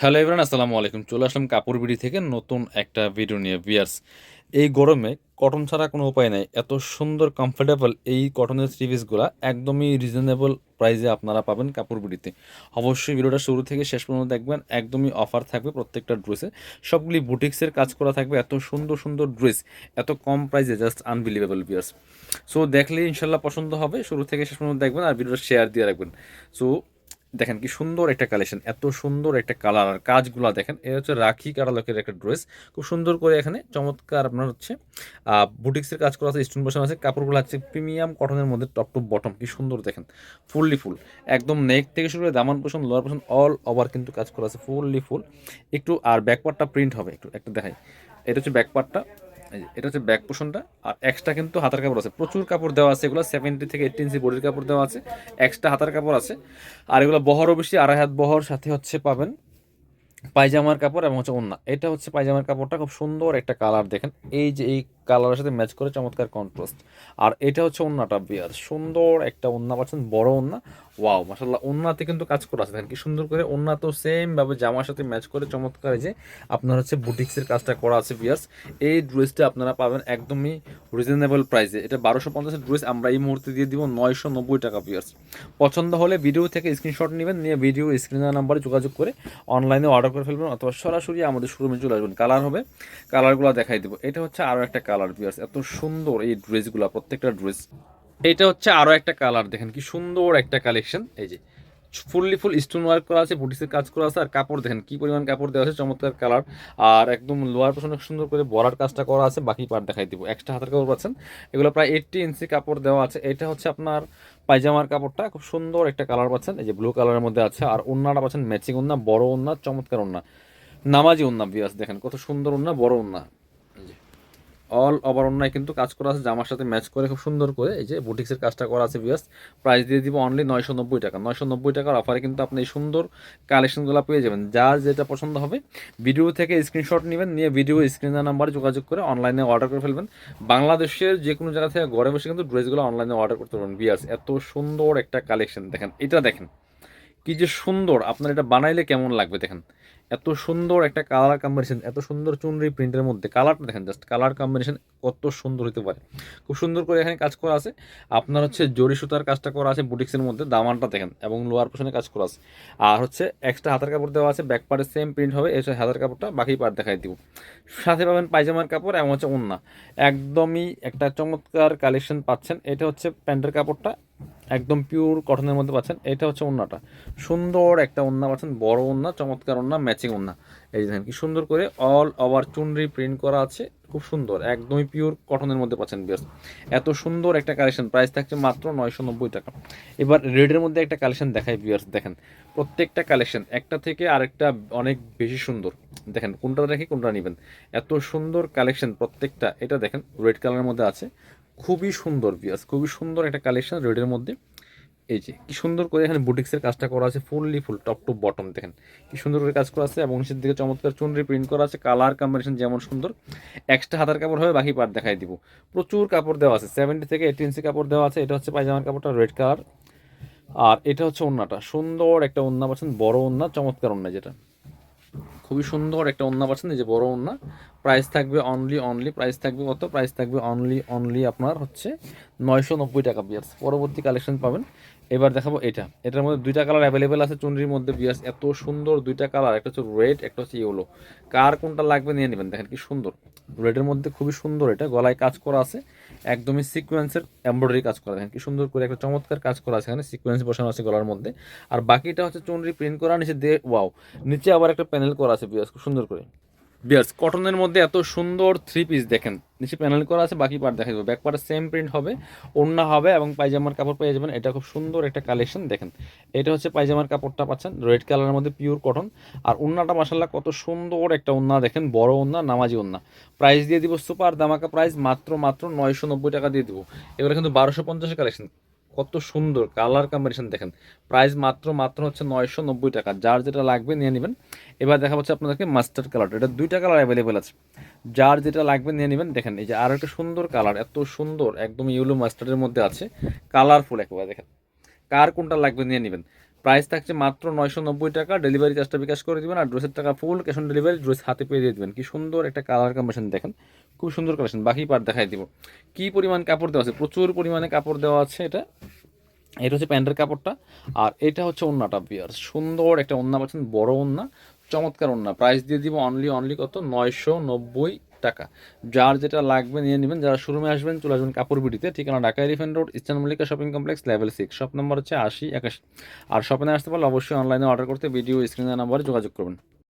Hello everyone আসসালামু আলাইকুম। চলে আসলাম কাপড় বিড়ি থেকে নতুন একটা ভিডিও নিয়ে। বিয়ার্স এই গরমে কটন ছাড়া কোনো উপায় নেই। এত সুন্দর কমফোর্টেবল এই কটনের থ্রি একদমই রিজনেবল প্রাইসে আপনারা পাবেন কাপড় বিড়িতে। অবশ্যই ভিডিওটা শুরু থেকে শেষ পর্যন্ত দেখবেন, একদমই অফার থাকবে প্রত্যেকটা ড্রেসে সবগুলি বুটিক্সের কাজ করা থাকবে এত সুন্দর সুন্দর ড্রেস এত কম প্রাইসে জাস্ট আনবিলিভেবল বিয়ার্স সো দেখলে ইনশাল্লাহ পছন্দ হবে, শুরু থেকে শেষ পর্যন্ত দেখবেন আর ভিডিওটা শেয়ার দিয়ে রাখবেন। সো দেখেন কি সুন্দর একটা কালেকশন এত সুন্দর একটা কালার আর কাজগুলো দেখেন এটা হচ্ছে রাখি কারালকের একটা ড্রেস খুব সুন্দর করে এখানে চমৎকার আপনার হচ্ছে বুটিক্সের কাজ করা আছে স্টোন বসানো আছে, কাপড়গুলো হচ্ছে প্রিমিয়াম কটনের মধ্যে টপ টু বটম কি সুন্দর দেখেন ফুললি ফুল একদম নেক থেকে শুরু করে দামান পোষণ লোয়ার পোষণ অল ওভার কিন্তু কাজ করা আছে ফুললি ফুল একটু আর ব্যাকপার্টটা প্রিন্ট হবে, একটু, একটা দেখাই, এটা হচ্ছে ব্যাকপার্টটা এটা হচ্ছে ব্যাক পোষণটা আর এক্সট্রা কিন্তু হাতার কাপড় আছে। প্রচুর কাপড় দেওয়া আছে, এগুলো সেভেন্টি থেকে এইটি ইঞ্চি বডির কাপড় দেওয়া আছে। এক্সট্রা হাতার কাপড় আছে। আর এগুলো বহরও বেশি আড়াই হাত বহর, সাথে হচ্ছে পাবেন পায়জামার কাপড় এবং হচ্ছে ওন্না। এটা হচ্ছে পায়জামার কাপড়টা, খুব সুন্দর একটা কালার দেখেন। এই যে এই কালারের সাথে ম্যাচ করে চমৎকার কন্ট্রাস্ট আর এটা হচ্ছে ওন্নাটা, বিয়ার। সুন্দর একটা ওন্না, পাচ্ছেন বড় ওন্না। ওয়াও মাসাল্লাহ ওন্নাতে কিন্তু কাজ করা আছে। দেখেন কি সুন্দর করে ওন্না তো সেম ভাবে জামার সাথে ম্যাচ করে চমৎকার যে আপনার হচ্ছে বুটিক্সের কাজটা করা আছে, বিয়ার্স। এই ড্রেসটা আপনারা পাবেন একদমই রিজনেবল প্রাইসে এটা বারোশো পঞ্চাশের ড্রেস, আমরা এই মুহূর্তে দিয়ে দিব নয়শো নব্বই টাকা, বিয়ার্স। পছন্দ হলে ভিডিও থেকে স্ক্রিনশট নেবেন, নিয়ে ভিডিও স্ক্রিনের নাম্বারে যোগাযোগ করে অনলাইনে অর্ডার করে ফেলবেন, অথবা সরাসরি আমাদের শোরুমে চলে আসবেন। কালার হবে কালারগুলো দেখাই দেবো। এটা হচ্ছে আরও একটা কালার বিয়ার্স এত সুন্দর এই ড্রেসগুলো, প্রত্যেকটা ড্রেস। এটা হচ্ছে আরও একটা কালার দেখেন কি সুন্দর একটা কালেকশন এই যে ফুললি ফুল স্টোন ওয়ার্ক করা আছে বুটিসের কাজ করা আছে, আর কাপড় দেখেন কি পরিমাণ কাপড় দেওয়া আছে, চমৎকার কালার আর একদম লোয়ার পোর্শন সুন্দর করে বড়ার কাজটা করা আছে, বাকি পার্ট দেখাই দিব। এক্সট্রা হাতের কাপড় পাচ্ছেন। এগুলো প্রায় এইটটি ইঞ্চি কাপড় দেওয়া আছে। এটা হচ্ছে আপনার পায়জামার কাপড়টা, খুব সুন্দর একটা কালার পাচ্ছেন। এই যে ব্লু কালারের মধ্যে আছে, আর ওন্নাটা পাচ্ছেন ম্যাচিং ওন্না, বড় ওন্না, চমৎকার ওন্না। নামাজি ওন্না বিয়াস দেখেন কত সুন্দর ওন্না, বড় ওন্না। অল ওভার অন্যায় কিন্তু কাজ করা আছে, জামার সাথে ম্যাচ করে খুব সুন্দর করে, এই যে বুটিক্সের কাজটা করা আছে বিয়াস প্রাইস দিয়ে দিব অনলি নয়শো নব্বই টাকা। নয়শো নব্বই টাকার অফারে কিন্তু আপনি এই সুন্দর কালেকশনগুলো পেয়ে যাবেন। যার যেটা পছন্দ হবে ভিডিও থেকে স্ক্রিনশট নেবেন, নিয়ে ভিডিও স্ক্রিনের নাম্বারে যোগাযোগ করে অনলাইনে অর্ডার করে ফেলবেন। বাংলাদেশের যে কোনো জায়গা থেকে ঘরে বসে কিন্তু ড্রেসগুলো অনলাইনে অর্ডার করতে পারবেন বিয়াস এত সুন্দর একটা কালেকশন দেখেন, এটা দেখেন। কি যে সুন্দর, আপনার এটা বানাইলে কেমন লাগবে দেখেন। এত সুন্দর একটা কালার কম্বিনেশন এত সুন্দর চুনরি প্রিন্টের মধ্যে কালারটা দেখেন জাস্ট কালার কম্বিনেশন কত সুন্দর হতে পারে। খুব সুন্দর করে এখানে কাজ করা আছে। আপনার হচ্ছে জরি সুতার কাজটা করা আছে বুটিক্সের মধ্যে, দামানটা দেখেন, এবং লোয়ার পোশনে কাজ করা আছে। আর হচ্ছে এক্সট্রা হাতের কাপড় দেওয়া আছে ব্যাক পার্টে সেম প্রিন্ট হবে এসে হাতের কাপড়টা, বাকি পার্ট দেখাই দিব। সাথে পাবেন পায়জামার কাপড় এবং হচ্ছে ওন্না একদমই একটা চমৎকার কালেকশন পাচ্ছেন, এটা হচ্ছে প্যান্টের কাপড়টা একদম পিওর কটনের মধ্যে পাচ্ছেন। এটা হচ্ছে ওন্নাটা। সুন্দর একটা ওন্না পাচ্ছেন, বড় ওন্না, চমৎকার ওন্না ম্যাচিং ওন্না। এই দেখেন, কি সুন্দর করে অল ওভার চুনরি প্রিন্ট করা আছে, খুব সুন্দর, একদমই পিওর কটনের মধ্যে পাচ্ছেন, বিয়ার্স। এত সুন্দর একটা কালেকশন প্রাইস থাকছে মাত্র নয়শো নব্বই টাকা। এবার রেডের মধ্যে একটা কালেকশন দেখায় বিয়ার্স, দেখেন। প্রত্যেকটা কালেকশন একটা থেকে আরেকটা অনেক বেশি সুন্দর। দেখেন, কোনটা দেখি কোনটা নেবেন। এত সুন্দর কালেকশন প্রত্যেকটা, এটা দেখেন রেড কালারের মধ্যে আছে। খুবই সুন্দর বিয়াস খুবই সুন্দর একটা কালেকশন রেডের মধ্যে। এই যে, কি সুন্দর করে এখানে বুটিক্সের কাজটা করা আছে fully full top to bottom দেখেন। কি সুন্দর করে কাজ করা আছে এবং নিচের দিকে চমৎকার চুনরি প্রিন্ট করা আছে কালার কম্বিনেশন যেমন সুন্দর। এক্সট্রা হাতার কাপড় হবে, বাকি পার্ট দেখাই দিব। প্রচুর কাপড় দেওয়া আছে সেভেন্টি থেকে এইটি ইঞ্চি কাপড় দেওয়া আছে, এটা হচ্ছে পায়জামার কাপড়টা রেড কালার আর এটা হচ্ছে ওন্নাটা, সুন্দর একটা ওন্না পাচ্ছেন, বড় ওন্না, চমৎকার ওন্না যেটা। খুবই সুন্দর একটা ওন্না পাচ্ছেন, এই যে বড় ওন্না প্রাইস থাকবে অনলি অনলি প্রাইস থাকবে কত? প্রাইস থাকবে অনলি অনলি আপনার হচ্ছে নয়শো নব্বই টাকা বিয়ার্স পরবর্তী কালেকশন পাবেন। এবার দেখাবো এটা। এটার মধ্যে দুইটা কালার অ্যাভেলেবেল আছে চুনরির মধ্যে বিয়ার্স এত সুন্দর দুইটা কালার একটা হচ্ছে রেড একটা হচ্ছে ইয়েলো কার কোনটা লাগবে নিয়ে নেবেন, দেখেন কি সুন্দর। রেডের মধ্যে খুবই সুন্দর এটা, গলায় কাজ করা আছে। একদমই সিকোয়েন্সের এমব্রয়ডারি কাজ করা দেখেন, কি সুন্দর করে একটা চমৎকার কাজ করা আছে এখানে সিকোয়েন্স বসানো আছে গলার মধ্যে। আর বাকিটা হচ্ছে চুনরি প্রিন্ট করা, নিচে দিয়ে ওয়াও নিচে আবার একটা প্যানেল করা আছে বিয়াস খুব সুন্দর করে। বিয়ার্স, কটনের মধ্যে এত সুন্দর থ্রি পিস দেখেন। নিচে প্যানেল করা আছে, বাকি পার্ট দেখা যাবে ব্যাক পার্টে সেম প্রিন্ট হবে, ওড়না হবে এবং পায়জামার কাপড় পেয়ে যাবেন। এটা খুব সুন্দর একটা কালেকশন দেখেন। এটা হচ্ছে পায়জামার কাপড়টা পাচ্ছেন রেড কালারের মধ্যে পিওর কটন আর ওড়নাটা মাসাল্লাহ কত সুন্দর একটা ওড়না, দেখেন, বড় ওড়না, নামাজি ওড়না। প্রাইস দিয়ে দিব সুপার দামাকা প্রাইস মাত্র মাত্র নয়শো নব্বই টাকা দিয়ে দিব। এগুলো কিন্তু বারোশো পঞ্চাশের কালেকশন কত সুন্দর কালার কম্বিনেশন দেখেন। প্রাইস মাত্র মাত্র হচ্ছে নয়শো নব্বই টাকা। যার যেটা লাগবে নিয়ে নেবেন। এবার দেখা হচ্ছে আপনাদেরকে মাস্টার্ড কালার এটা দুইটা কালার অ্যাভেলেবেল আছে। যার যেটা লাগবে নিয়ে নেবেন, দেখেন এই যে আর একটা সুন্দর কালার এত সুন্দর, একদম ইউলো মাস্টার্ডের মধ্যে আছে। কালারফুল একেবারে, দেখেন। কার কোনটা লাগবে নিয়ে নেবেন? প্রাইস থাকছে মাত্র নয়শো নব্বই টাকা। ডেলিভারি চার্জটা বিকাশ করে দিবেন আর ড্রেসের টাকা full cash on delivery dress হাতে পেয়ে দিয়ে দেবেন। কি সুন্দর একটা কালার কম্বিনেশন দেখেন। খুব সুন্দর কালেকশন বাকি পার্ট দেখাই দিব। কি পরিমাণ কাপড় দেওয়া আছে? প্রচুর পরিমাণে কাপড় দেওয়া আছে এটা। এটা হচ্ছে প্যান্টের কাপড়টা। আর এটা হচ্ছে ওন্নাটা বিয়ার সুন্দর একটা ওন্না পাচ্ছেন, বড় ওন্না। চমৎকার ওন্না। প্রাইস দিয়ে দিব অনলি অনলি কত? নয়শো নব্বই টাকা। যার যেটা লাগবে নিয়ে নেবেন, যারা শোরুমে আসবেন, চলে আসবেন কাপড় বিডিতে ঠিকানা Dhaka elephant road, eastern Mallika shopping complex level six shop number হচ্ছে আশি একাশি। আর শপে আসতে পারলে অবশ্যই অনলাইনে অর্ডার করতে ভিডিও স্ক্রিনের নাম্বারে যোগাযোগ করবেন।